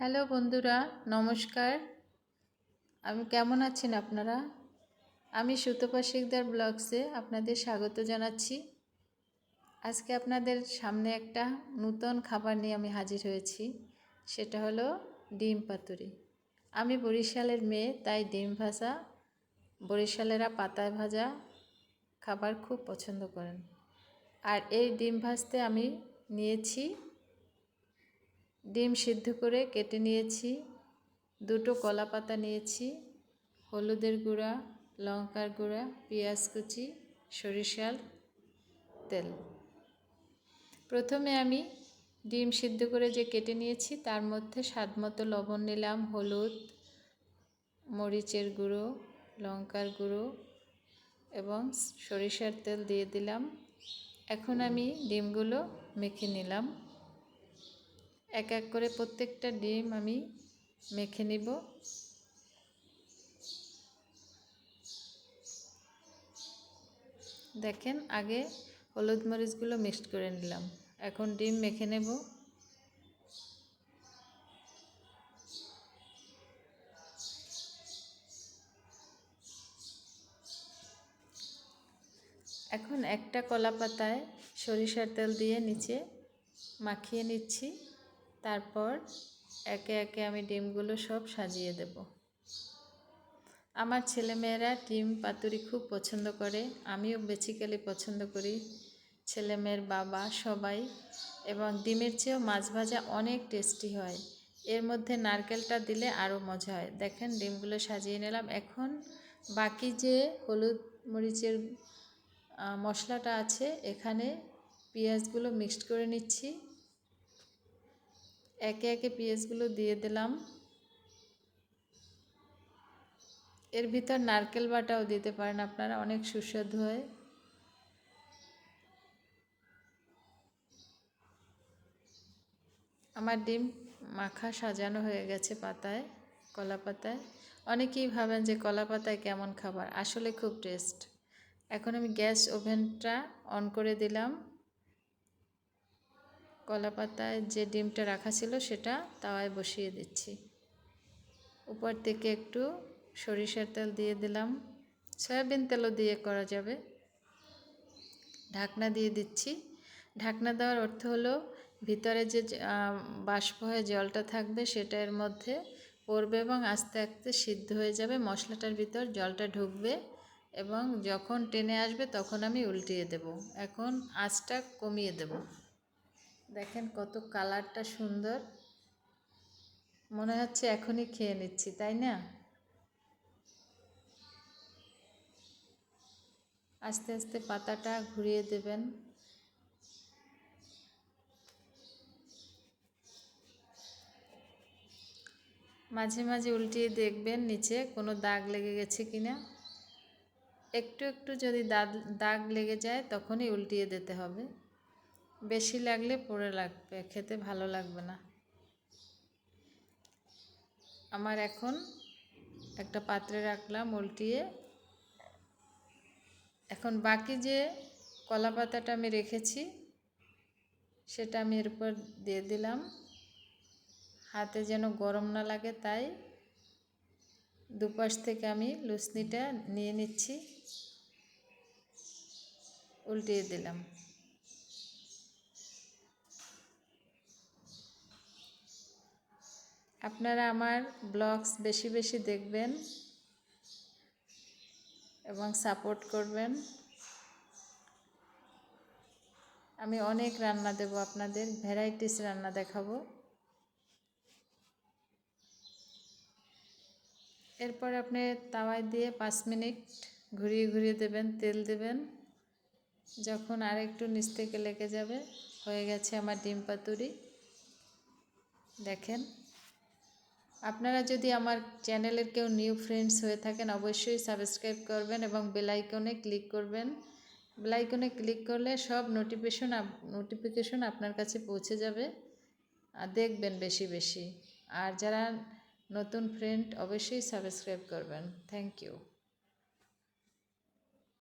Hello বন্ধুরা, নমস্কার। আমি কেমন আছেন আপনারা? আমি সুতপা শিকদার ব্লগসে আপনাদের স্বাগত জানাচ্ছি। আজকে আপনাদের সামনে একটা নূতন খাবার নিয়ে আমি হাজির হয়েছি, সেটা হলো ডিম পাতুরি। আমি বরিশালের মেয়ে, তাই ডিম ভাজা, বরিশালেরা পাতায় ভাজা খাবার খুব পছন্দ করেন। আর এই ডিম ভাজতে আমি নিয়েছি ডিম সিদ্ধ করে কেটে নিয়েছি, দুটো কলা পাতা নিয়েছি, হলুদের গুঁড়া, লঙ্কার গুঁড়া, পেঁয়াজ কুচি, সরিষার তেল। প্রথমে আমি ডিম সিদ্ধ করে যে কেটে নিয়েছি, তার মধ্যে স্বাদ মতো লবণ নিলাম, হলুদ, মরিচের গুঁড়ো, লঙ্কার গুঁড়ো এবং সরিষার তেল দিয়ে দিলাম। এখন আমি ডিমগুলো মেখে নিলাম। এক এক করে প্রত্যেকটা ডিম আমি মেখে নিব। দেখেন, আগে হলুদ মরিচগুলো মিক্সড করে নিলাম। এখন ডিম মেখে নেব। এখন একটা কলা পাতায় সরিষার তেল দিয়ে নিচে মাখিয়ে নিচ্ছি। তারপর একে একে আমি ডিমগুলো সব সাজিয়ে দেব। আমার ছেলেমেয়েরা ডিম পাতুরি খুব পছন্দ করে, আমিও বেসিক্যালি পছন্দ করি। ছেলেমেয়ের বাবা সবাই, এবং ডিমের চেয়েও মাছ ভাজা অনেক টেস্টি হয়। এর মধ্যে নারকেলটা দিলে আরও মজা হয়। দেখেন ডিমগুলো সাজিয়ে নিলাম। এখন বাকি যে হলুদ মরিচের মশলাটা আছে, এখানে পেঁয়াজগুলো মিক্সড করে নিচ্ছি। একে একে পেঁয়াজগুলো দিয়ে দিলাম। এর ভিতর নারকেল বাটাও দিতে পারেন আপনারা, অনেক সুস্বাদু হয়। আমার ডিম মাখা সাজানো হয়ে গেছে পাতায়, কলা পাতায়। অনেকেই ভাবেন যে কলা পাতায় কেমন খাবার, আসলে খুব টেস্ট। এখন আমি গ্যাস ওভেনটা অন করে দিলাম। কলা পাতায় যে ডিমটা রাখা ছিল সেটা তাওয়ায় বসিয়ে দিচ্ছি। উপর থেকে একটু সরিষার তেল দিয়ে দিলাম। সয়াবিন তেলও দিয়ে করা যাবে। ঢাকনা দিয়ে দিচ্ছি। ঢাকনা দেওয়ার অর্থ হলো ভিতরে যে বাষ্প হয়ে জলটা থাকবে সেটা এর মধ্যে পড়বে এবং আস্তে আস্তে সিদ্ধ হয়ে যাবে। মশলাটার ভিতর জলটা ঢুকবে এবং যখন টেনে আসবে তখন আমি উল্টিয়ে দেব। এখন আঁচটা কমিয়ে দেব। দেখেন কত কালারটা সুন্দর। মনে হচ্ছে এখনই খেয়ে নিচ্ছি, তাই না? আস্তে আস্তে পাতাটা ঘুরিয়ে দেবেন। মাঝে মাঝে উল্টিয়ে দেখবেন নিচে কোনো দাগ লেগে গেছে কিনা একটু একটু যদি দাগ লেগে যায় তখনই উল্টিয়ে দিতে হবে। বেশি লাগলে পড়ে লাগবে, খেতে ভালো লাগবে না। আমার এখন একটা পাত্রে রাখলাম, উল্টিয়ে। এখন বাকি যে কলা পাতাটা আমি রেখেছি, সেটা আমি এর উপর দিয়ে দিলাম। হাতে যেন গরম না লাগে, তাই দুপাশ থেকে আমি লুসনিটা নিয়ে নিচ্ছি, উল্টিয়ে দিলাম। আপনারা আমার ব্লগস বেশি বেশি দেখবেন এবং সাপোর্ট করবেন। আমি অনেক রান্না দেব আপনাদের, ভ্যারাইটিস রান্না দেখাবো। এরপর আপনি তাওয়ায় দিয়ে পাঁচ মিনিট ঘুরিয়ে ঘুরিয়ে দেবেন, তেল দেবেন। যখন আর একটু নিচ থেকে লেগে যাবে, হয়ে গেছে আমার ডিম পাতুরি। দেখেন। আপনারা যদি আমার চ্যানেলের কেউ নিউ ফ্রেন্ডস হয়ে থাকেন, অবশ্যই সাবস্ক্রাইব করবেন এবং বেলাইকনে ক্লিক করবেন। বেলাইকনে ক্লিক করলে সব নোটিফিকেশন নোটিফিকেশন আপনার কাছে পৌঁছে যাবে। আর দেখবেন বেশি বেশি। আর যারা নতুন ফ্রেন্ড, অবশ্যই সাবস্ক্রাইব করবেন। Thank you.